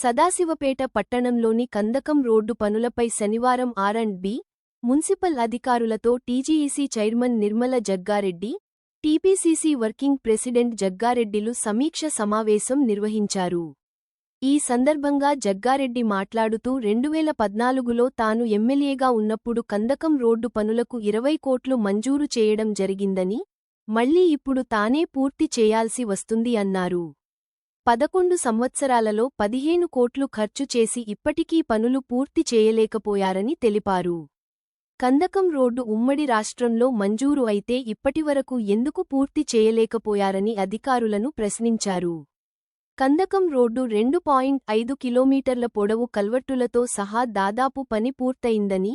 సదాశివపేట పట్టణంలోని కందకం రోడ్డు పనులపై శనివారం ఆర్ అండ్ బి మున్సిపల్ అధికారులతో TGEC chairman Nirmala Jaggareddy TPCC working president జగ్గారెడ్డిలు సమీక్ష సమావేశం నిర్వహించారు. ఈ సందర్భంగా జగ్గారెడ్డి మాట్లాడుతూ రెండువేల పద్నాలుగులో తాను ఎమ్మెల్యేగా ఉన్నప్పుడు కందకం రోడ్డు పనులకు ఇరవై కోట్లు మంజూరు చేయడం జరిగిందని మళ్ళీ ఇప్పుడు తానే పూర్తి చేయాల్సి వస్తుంది అన్నారు. పదకొండు సంవత్సరాలలో పదిహేను కోట్లు ఖర్చు చేసి ఇప్పటికీ పనులు పూర్తి చేయలేకపోయారని తెలిపారు. కందకం రోడ్డు ఉమ్మడి రాష్ట్రంలో మంజూరు అయితే ఇప్పటివరకు ఎందుకు పూర్తి చేయలేకపోయారని అధికారులను ప్రశ్నించారు. కందకం రోడ్డు రెండు పాయింట్ ఐదు కిలోమీటర్ల పొడవు కల్వర్టులతో సహా దాదాపు పని పూర్తయిందని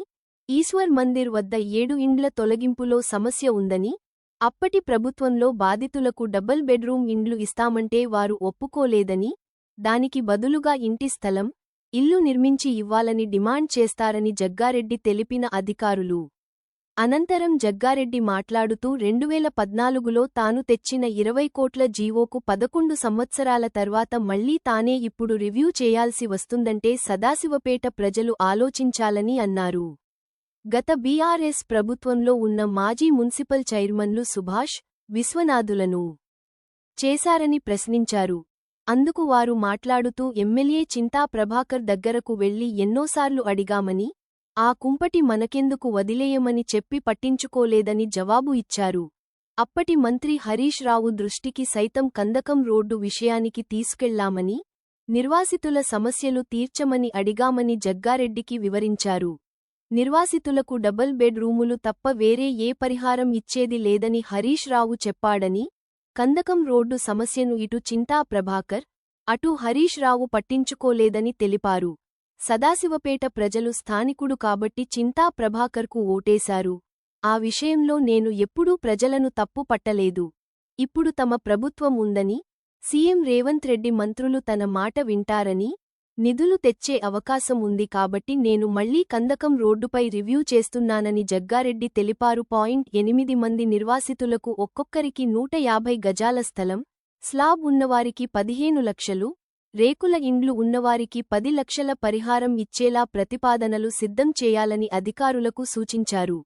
ఈశ్వర్ మందిర్ వద్ద ఏడు ఇండ్ల తొలగింపులో సమస్య ఉందని అప్పటి ప్రభుత్వంలో బాధితులకు డబుల్ బెడ్రూమ్ ఇండ్లు ఇస్తామంటే వారు ఒప్పుకోలేదని దానికి బదులుగా ఇంటి స్థలం ఇల్లు నిర్మించి ఇవ్వాలని డిమాండ్ చేస్తారని జగ్గారెడ్డి తెలిపిన అధికారులు. అనంతరం జగ్గారెడ్డి మాట్లాడుతూ రెండువేల పద్నాలుగులో తాను తెచ్చిన ఇరవై కోట్ల జీవోకు పదకొండు సంవత్సరాల తర్వాత మళ్ళీ తానే ఇప్పుడు రివ్యూ చేయాల్సి వస్తుందంటే సదాశివపేట ప్రజలు ఆలోచించాలని అన్నారు. గత బీఆర్ఎస్ ప్రభుత్వంలో ఉన్న మాజీ మున్సిపల్ చైర్మన్లు సుభాష్ విశ్వనాథులను చేశారని ప్రశ్నించారు. అందుకు వారు మాట్లాడుతూ ఎమ్మెల్యే చింతా ప్రభాకర్ దగ్గరకు వెళ్ళి ఎన్నోసార్లు అడిగామని ఆ కుంపటి మనకెందుకు వదిలేయమని చెప్పి పట్టించుకోలేదని జవాబు ఇచ్చారు. అప్పటి మంత్రి హరీష్ రావు దృష్టికి సైతం కందకం రోడ్డు విషయానికి తీసుకెళ్ళామని నిర్వాసితుల సమస్యలు తీర్చమని అడిగామని జగ్గారెడ్డికి వివరించారు. నిర్వాసితులకు డబుల్ బెడ్ రూములు తప్ప వేరే ఏ పరిహారం ఇచ్చేది లేదని హరీష్ రావు చెప్పాడని కందకం రోడ్డు సమస్యను ఇటు చింతా ప్రభాకర్ అటు హరీష్ రావు పట్టించుకోలేదని తెలిపారు. సదాశివపేట ప్రజలు స్థానికుడు కాబట్టి చింతా ప్రభాకర్కు ఓటేశారు. ఆ విషయంలో నేను ఎప్పుడూ ప్రజలను తప్పు పట్టలేదు. ఇప్పుడు తమ ప్రభుత్వం ఉందని సీఎం రేవంత్ రెడ్డి మంత్రులు తన మాట వింటారని నిధులు తెచ్చే అవకాశం ఉంది కాబట్టి నేను మళ్ళీ కందకం రోడ్డుపై రివ్యూ చేస్తున్నానని జగ్గారెడ్డి తెలిపారు. పాయింట్ ఎనిమిది మంది నిర్వాసితులకు ఒక్కొక్కరికి నూట యాభై గజాల స్థలం స్లాబ్ ఉన్నవారికి పదిహేను లక్షలు రేకుల ఇండ్లు ఉన్నవారికి పది లక్షల పరిహారం ఇచ్చేలా ప్రతిపాదనలు సిద్ధం చేయాలని అధికారులకు సూచించారు.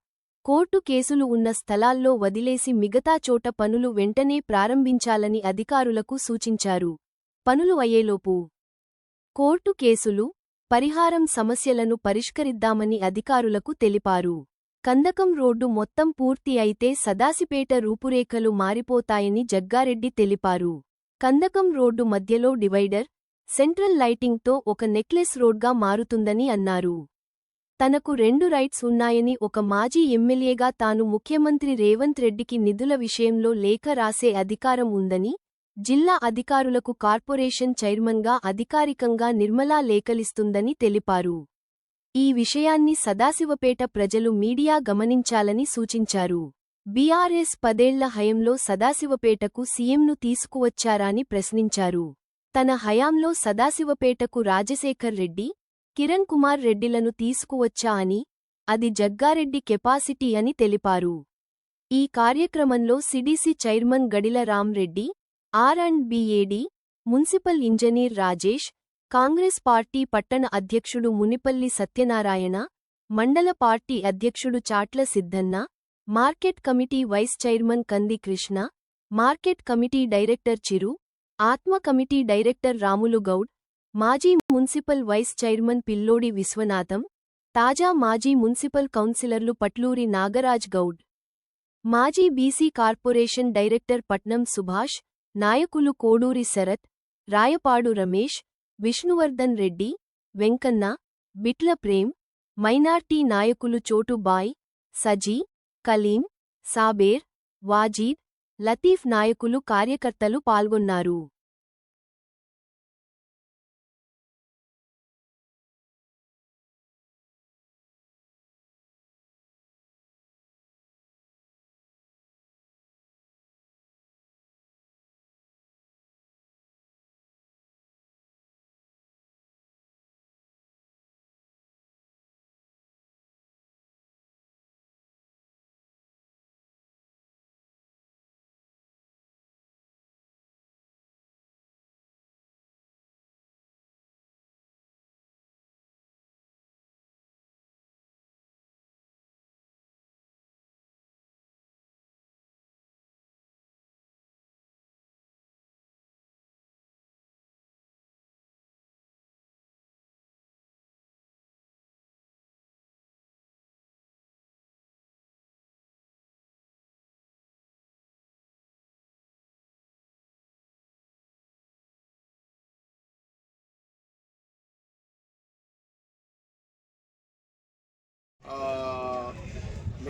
కోర్టు కేసులు ఉన్న స్థలాల్లో వదిలేసి మిగతా చోట పనులు వెంటనే ప్రారంభించాలని అధికారులకు సూచించారు. పనులు అయ్యేలోపు కోర్టు కేసులు పరిహారం సమస్యలను పరిష్కరిద్దామని అధికారులకు తెలిపారు. కందకం రోడ్డు మొత్తం పూర్తి అయితే సదాసిపేట రూపురేఖలు మారిపోతాయని జగ్గారెడ్డి తెలిపారు. కందకం రోడ్డు మధ్యలో డివైడర్ సెంట్రల్ లైటింగ్తో ఒక నెక్లెస్ రోడ్గా మారుతుందని అన్నారు. తనకు రెండు రైట్స్ ఉన్నాయని ఒక మాజీ ఎమ్మెల్యేగా తాను ముఖ్యమంత్రి రేవంత్ రెడ్డికి నిధుల విషయంలో లేఖ రాసే అధికారం ఉందని జిల్లా అధికారులకు కార్పొరేషన్ చైర్మన్గా అధికారికంగా నిర్మలా లేఖలిస్తుందని తెలిపారు. ఈ విషయాన్ని సదాశివపేట ప్రజలు మీడియా గమనించాలని సూచించారు. బీఆర్ఎస్ పదేళ్ళ హయంలో సదాశివపేటకు సీఎంను తీసుకువచ్చారాని ప్రశ్నించారు. తన హయాంలో సదాశివపేటకు రాజశేఖర్ రెడ్డి కిరణ్ కుమార్ రెడ్డిలను తీసుకువచ్చా అని అది జగ్గారెడ్డి కెపాసిటీ అని తెలిపారు. ఈ కార్యక్రమంలో CDC chairman Gadila Ramreddy R and BAD municipal engineer Rajesh Congress party పట్టణ అధ్యక్షుడు మునిపల్లి సత్యనారాయణ మండల పార్టీ అధ్యక్షుడు Chatla Siddanna market committee vice chairman Kandi Krishna market committee director చిరు ఆత్మ కమిటీ డైరెక్టర్ రాములు గౌడ్ మాజీ మున్సిపల్ వైస్ చైర్మన్ పిల్లోడి విశ్వనాథం తాజా మాజీ మున్సిపల్ కౌన్సిలర్లు పట్లూరి నాగరాజ్ గౌడ్. మాజీ బీసీ కార్పొరేషన్ డైరెక్టర్ పట్నం సుభాష్ నాయకులు కోడూరి శరత్ రాయపాడు రమేష్ విష్ణువర్ధన్ రెడ్డి వెంకన్న బిట్ల ప్రేమ్ మైనార్టీ నాయకులు చోటుబాయ్ సజీ కలీం సాబేర్ వాజీద్ లతీఫ్ నాయకులు కార్యకర్తలు పాల్గొన్నారు.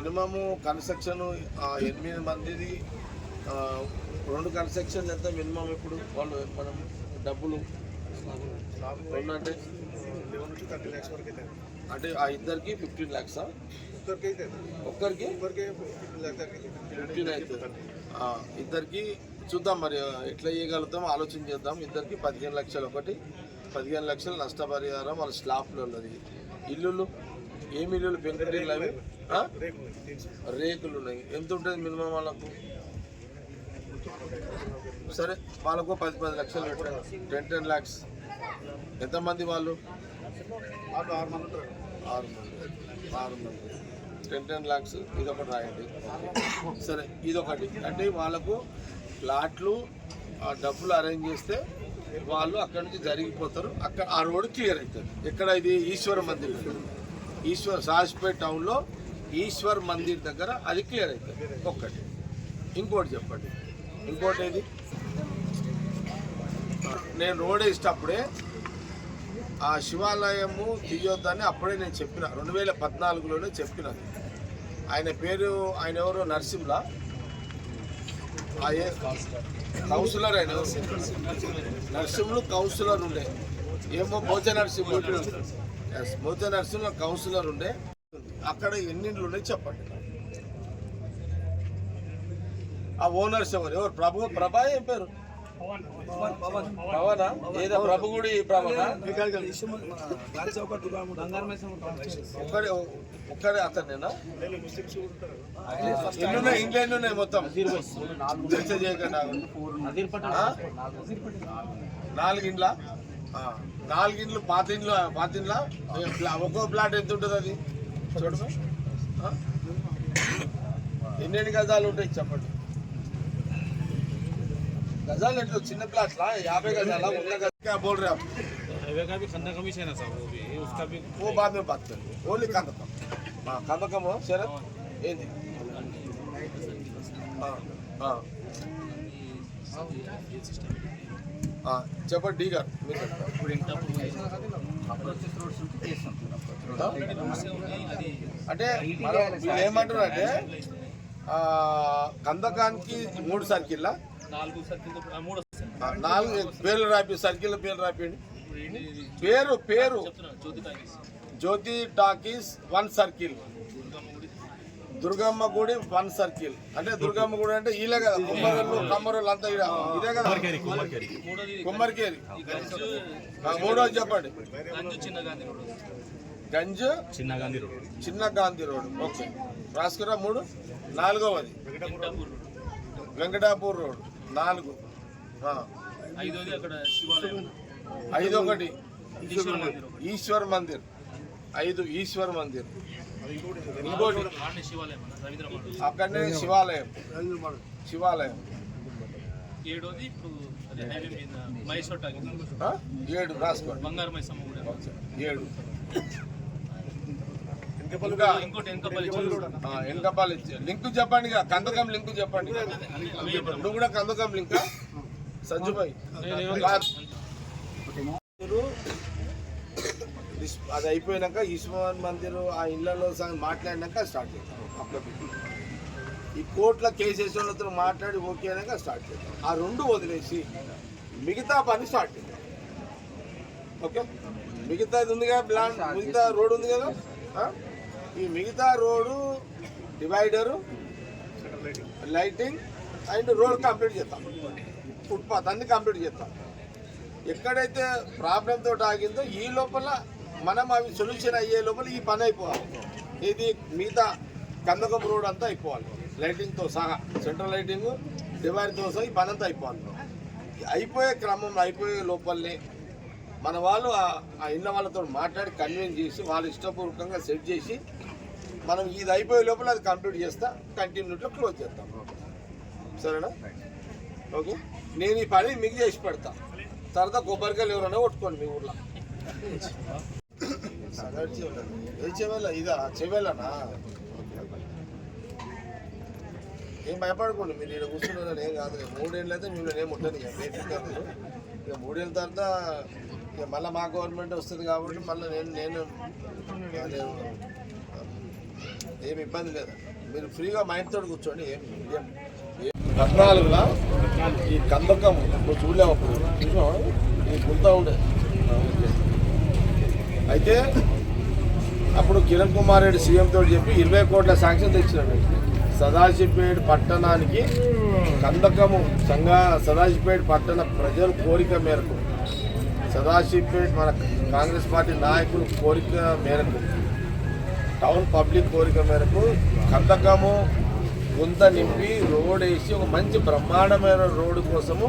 మినిమము కన్స్ట్రక్షన్ ఎనిమిది మందిది రెండు కన్స్ట్రక్షన్ ఎంత మినిమం ఇప్పుడు? వాళ్ళు మనం డబ్బులు రెండు అంటే థర్టీ ల్యాక్స్ వరకు అయితే అంటే ఆ ఇద్దరికి ఫిఫ్టీన్ ల్యాక్సా ఒక్కరికి? ఫిఫ్టీన్ ల్యాక్స్ అవుతుంది ఇద్దరికి చూద్దాం మరి ఎట్లా చేయగలుగుతాం ఆలోచన చేద్దాం. ఇద్దరికి పదిహేను లక్షలు ఒకటి పదిహేను లక్షలు నష్టపరిహారం వాళ్ళ స్లాబ్లో ఉన్నది. ఇల్లులు ఏమి మిల్లులు పెంకుటిల్లు అవి? రేకులు ఉన్నాయి. ఎంత ఉంటుంది మినిమం వాళ్ళకు? సరే వాళ్ళకు పది పది లక్షలు పెట్టండి. టెన్ టెన్ ల్యాక్స్ ఎంతమంది వాళ్ళు? ఆరు ఆరు మంది ఆరు మంది ఆరు మంది టెన్ టెన్ ల్యాక్స్ ఇదొకటి రాయండి. సరే ఇదొకటి. అంటే వాళ్ళకు ప్లాట్లు ఆ డబ్బులు అరేంజ్ చేస్తే వాళ్ళు అక్కడి నుంచి జరిగిపోతారు. అక్కడ ఆ రోడ్ క్లియర్ అవుతుంది. ఎక్కడ ఇది? ఈశ్వర మందిర్. ఈశ్వర్ సాజ్పేట్ టౌన్లో ఈశ్వర్ మందిర్ దగ్గర అది క్లియర్ అవుతుంది ఒక్కటి. ఇంకోటి చెప్పండి. ఇంకోటి ఏది? నేను రోడ్ వేసేటప్పుడే ఆ శివాలయము తీయొద్దని అప్పుడే నేను చెప్పిన. రెండు వేల పద్నాలుగులోనే చెప్పిన. ఆయన పేరు ఆయన ఎవరు? నరసింహ. ఆ ఏ- కౌన్సిలర్ ఆయన నరసింహులు కౌన్సిలర్ ఉండే. ఏమో భోజ నరసింహుడు ఎస్ భోజ నరసింహ కౌన్సిలర్ ఉండే. అక్కడ ఎన్ని ఇండ్లు ఉన్నాయి చెప్పండి. ఆ ఓనర్స్ ఎవరు? ఎవరు? ప్రభు ప్రభా ఏం పేరు? పవనా? ఏదో ప్రభు? గుడి ప్రభనా ఒక్కడే ఒక్కడే అతనేనా? వీళ్ళు ముస్లిమ్స్ కూడా ఉంటారు ఎన్ని ఉన్నాయి? ఇంట్లో ఎన్ని ఉన్నాయి మొత్తం. చర్చ చేయకుండా? నాలుగు ఇండ్ల నాలుగిండ్లు పాతిండ్లు పాతిండ్ల? ఒక్కో ప్లాట్ ఎంత ఉంటుంది అది? చూడదు ఎన్ని గజాలు ఉంటాయి చెప్పండి? గజాలు ఎట్లు? చిన్న ప్లాట్లా? యాభై గజాలా? వంద గజా బోల్ రా. ఓ బాద్ ఓన్లీ కందకం కందకము సరే ఏంది? చెప్పండి డీ గారు? అంటే ఏమంటారు అంటే కందకానికి మూడు సర్కిల్లా? నాలుగు పేర్లు రాపి సర్కిల్ పేర్లు రాపియండి. పేరు పేరు. Jyothi talkies one circle. Durgamma గుడి వన్ సర్కిల్. అంటే దుర్గమ్మ గుడి అంటే ఈలే కదా కుమ్మరోళ్ళు కమ్మరోళ్ళు అంతా. ఇదే కదా? మూడోది కుమ్మరికేరి. మూడోది చెప్పండి. గంజు చిన్న గాంధీ రోడ్. గంజ్ చిన్న గాంధీ రోడ్. చిన్న గాంధీ రోడ్. ఓకే. రాసుకురా మూడు. నాలుగవది. వెంకటాపూర్ రోడ్. వెంకటాపూర్ రోడ్. నాలుగు. ఐదొకటి. మందిర్. ఒకటి ఈశ్వర్ మందిర్. ఐదు ఈశ్వర్ మందిర్. అక్కడనే శివాలయం. శివాలయం. ఏడోది ఇప్పుడు మైసూర్? ఏడు రాసుకోండి. బంగారు మైసమ్మ కూడా. ఏడు. వెనకపాలి లింక్ చెప్పండి కందకం లింక్ చెప్పండి. నువ్వు కూడా కందకం లింక్? సంజుభాయ్ మీరు ఇస్- అది అయిపోయినాక ఈశ్వర్ మందిర్ ఆ ఇళ్ళలో మాట్లాడినాక స్టార్ట్ చేద్దాం. అప్పుడు ఈ కోర్టులో కేసు వాళ్ళతో మాట్లాడి ఓకే అయినాక స్టార్ట్ చేద్దాం. ఆ రెండు వదిలేసి మిగతా పని స్టార్ట్ చేద్దాం. ఓకే? మిగతా ఇది ఉంది కదా ప్లాన్? మిగతా రోడ్ ఉంది కదా? ఈ మిగతా road divider lighting and road complete చేస్తాం ఫుట్పాత్ అన్ని కంప్లీట్ చేస్తాం ఎక్కడైతే ప్రాబ్లం తోటి ఆగిందో ఈ లోపల మనం అవి సొల్యూషన్ అయ్యే లోపల ఈ పని అయిపోవాలి. ఇది మిగతా కందకం రోడ్ అంతా అయిపోవాలి. లైటింగ్తో సహా సెంట్రల్ లైటింగ్ డివైడ్తో సహా ఈ పని అంతా అయిపోవాలి. అయిపోయే క్రమంలో అయిపోయే లోపలనే మన వాళ్ళు ఆ- ఇళ్ళ వాళ్ళతో మాట్లాడి కన్విన్స్ చేసి వాళ్ళు ఇష్టపూర్వకంగా సెట్ చేసి మనం ఇది అయిపోయే లోపల అది కంప్లీట్ చేస్తా కంటిన్యూట్లో క్లోజ్ చేస్తాం. సరేనా? ఓకే? నేను ఈ పని మీకు చేసి పెడతా. తర్వాత కొబ్బరికాయలు ఎవరైనా కొట్టుకోండి మీ ఊర్లో. ఏ చెవెల ఇదా? చెవెలనా? ఏం భయపడకండి మీరు ఇక్కడ కూర్చున్నారని ఏం కాదు మూడేళ్ళు అయితే మిమ్మల్ని ఏం ఉంటుంది ఇక ఇక మూడేళ్ళ తర్వాత ఇక మళ్ళీ మా గవర్నమెంట్ వస్తుంది కాబట్టి మళ్ళీ నేను నేను ఏమి ఇబ్బంది లేదు. మీరు ఫ్రీగా మా తోటి కూర్చోండి ఏం ఏం. పద్నాలుగులో ఈ కందకం నువ్వు చూడలేవు అప్పుడు. ఈ గుంత ఉండే. అయితే అప్పుడు కిరణ్ కుమార్ రెడ్డి సీఎంతో చెప్పి ఇరవై కోట్ల శాంక్షన్ తెచ్చినాడు. సదాశివపేట పట్టణానికి కందకము సంఘ సదాశివపేట పట్టణ ప్రజల కోరిక మేరకు సదాశివపేట మన కాంగ్రెస్ పార్టీ నాయకుల కోరిక మేరకు టౌన్ పబ్లిక్ కోరిక మేరకు కందకము గుంత నింపి రోడ్ వేసి ఒక మంచి బ్రహ్మాండమైన రోడ్డు కోసము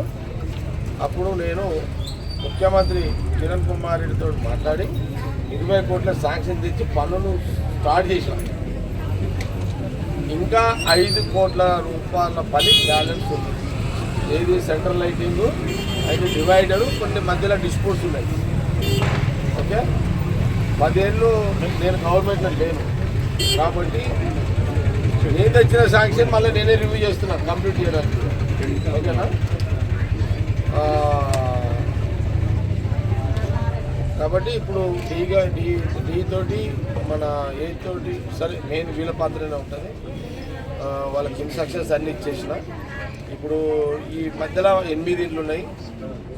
అప్పుడు నేను ముఖ్యమంత్రి కిరణ్ కుమార్ రెడ్డితో మాట్లాడి ఇరవై కోట్ల శాంక్షన్ తెచ్చి పనులు స్టార్ట్ చేసినాం. ఇంకా ఐదు కోట్ల రూపాయల పని బ్యాలెన్స్ ఉంది. ఏది సెంట్రల్ లైటింగ్ అయితే డివైడర్ కొన్ని మధ్యలో డిస్ప్యూట్స్ ఉన్నాయి. ఓకే? పదేళ్ళు నేను గవర్నమెంట్లో లేను. కాబట్టి నేను తెచ్చిన శాంక్షన్ మళ్ళీ నేనే రివ్యూ చేస్తున్నాను కంప్లీట్ చేయడానికి. ఓకేనా? కాబట్టి ఇప్పుడు డీగా డీ డీ తోటి మన ఏ తోటి సరే నేను వీళ్ళ పాత్రనే ఉంటుంది. వాళ్ళకి ఇన్స్ట్రక్షన్స్ అన్ని ఇచ్చేసిన. ఇప్పుడు ఈ మధ్యలో ఎనిమిది ఇండ్లు ఉన్నాయి.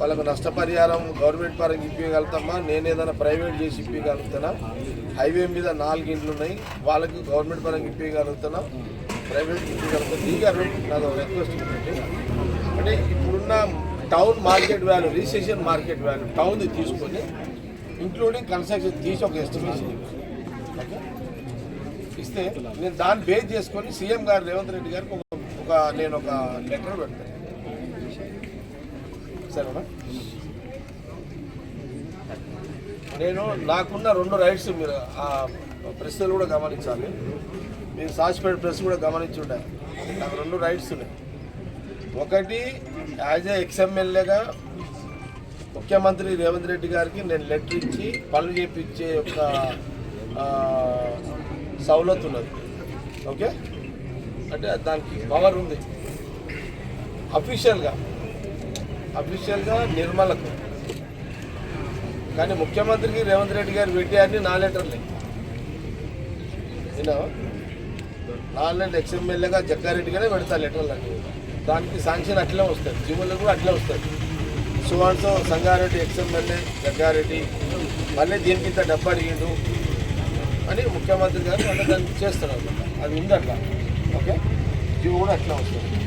వాళ్ళకు నష్టపరిహారం గవర్నమెంట్ పరంగా ఇప్పగలుగుతామా నేను ఏదైనా ప్రైవేట్ చేసి ఇప్పగలుగుతానా హైవే మీద నాలుగు ఇండ్లు ఉన్నాయి. వాళ్ళకి గవర్నమెంట్ పరంగా ఇప్పగలుగుతానా ప్రైవేట్ ఇప్పగలుగుతాను ఈ నాకు రిక్వెస్ట్ ఏంటంటే అంటే ఇప్పుడున్న town market value registration market value టౌన్ది తీసుకొని ఇంక్లూడింగ్ కన్స్ట్రక్షన్ తీసి ఒక ఎస్టిమేషన్ ఓకే ఇస్తే నేను దాన్ని బేస్ చేసుకొని సీఎం గారు రేవంత్ రెడ్డి గారికి ఒక ఒక నేను ఒక లెటర్ పెడతాను సరేనా? నేను నాకున్న రెండు రైట్స్ మీరు ఆ ప్రెస్లు కూడా గమనించాలి. మీరు సాచిపేట ప్రెస్ కూడా గమనించి నాకు రెండు రైట్స్ ఉన్నాయి. ఒకటి యాజ్ ఏ ఎక్స్ఎమ్మెల్యేగా ముఖ్యమంత్రి రేవంత్ రెడ్డి గారికి నేను లెటర్ ఇచ్చి పనులు చేపించే ఒక సౌలత్ ఉన్నది. ఓకే? అంటే దానికి పవర్ ఉంది. అఫీషియల్గా అఫీషియల్గా నిర్మలకు. కానీ ముఖ్యమంత్రికి రేవంత్ రెడ్డి గారు పెట్టారని నా లెటర్లే నేను నాలుగు లెటర్ ఎక్స్ఎమ్మెల్యేగా జగ్గారెడ్డిగానే పెడతా లెటర్లు అన్నీ. దానికి శాంక్షన్ అట్లే వస్తుంది జీవోలు కూడా అట్లే వస్తుంది సువాన్తో సంగారెడ్డి ఎక్స్ఎమ్మెల్యే జగ్గారెడ్డి. మళ్ళీ దీనికి ఇంత డబ్బు అడిగిండు. అని ముఖ్యమంత్రి గారు మళ్ళీ దాన్ని చేస్తారు అది ఉంది అట్లా ఓకే? జీవో కూడా అట్లా వస్తుంది.